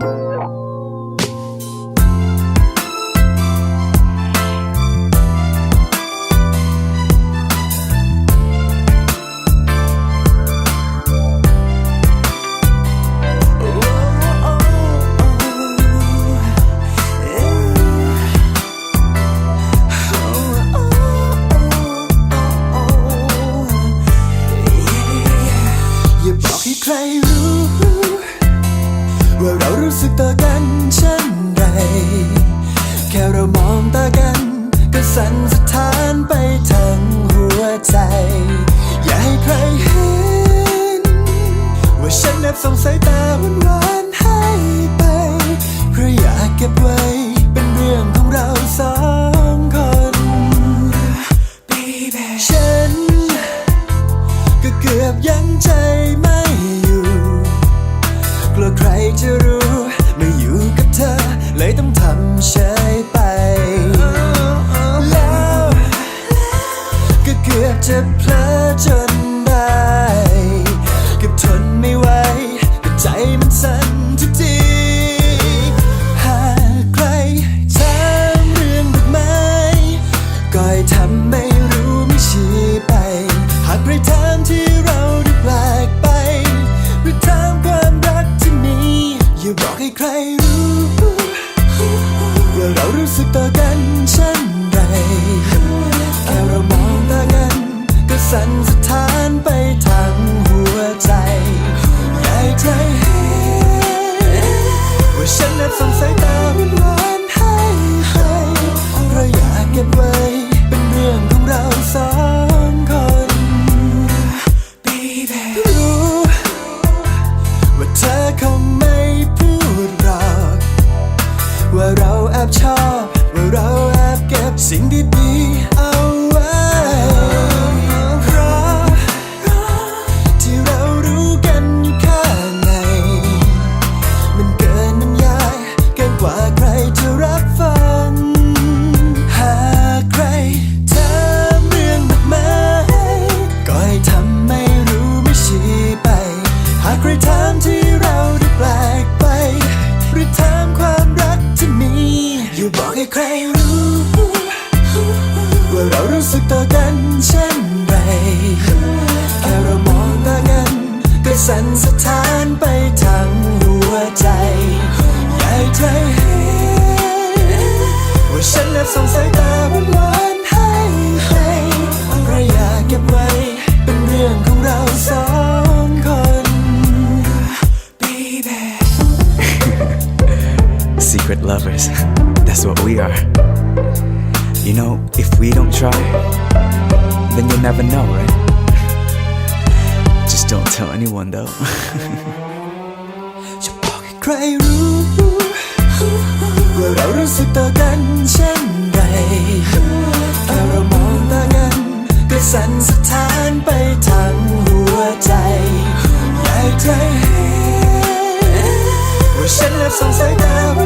อ ส่งสายตาหวานๆให้ไป เพราะอยากเก็บไว้เป็นเรื่องของเราสองคน Baby ฉัน ก็เกือบยังใจไม่อยู่ กลัวใครจะรู้ไม่อยู่กับเธอ เลยต้องทำเฉยไป แล้ว ก็เกือบจะเพลอจ ใครรู้ว่าเรารู้สึกต่อกัน อบชอบ ว่าเราแอบเก็บสิ่งดีๆเอาไว้เพราะที่เรารู้กันอยู่ข้างใน มันเกินบรรยายเกินกว่าใครจะรับฟัง หากใครถามเรื่องดอกไม้ก็ให้ทำไม่รู้ไม่ชี้ไป หากใครถามที่ บอกให้ใครรู้ ว่าเรารู้สึกต่อกันเช่นไร แค่เรามองตากัน ก็สั่นสะท้านไปทั้งหัวใจ อยากให้เธอเห็นว่าฉันแอบส่งสายตาหวานให้ไปเพราะอยากเก็บไว้เป็นเรื่องของเราสองคน Baby Secret lovers. That's what we are. You know, if we don't try, then you'll never know, right? Just don't tell anyone though. จะบอกให้ใครรู้ว่าเรารู้สึกต่อกันเช่นไรแค่เรามองตากันก็สั่นสะท้านไปทั้งหัวใจอยากให้เห็นว่าฉันแอบส่งสายตา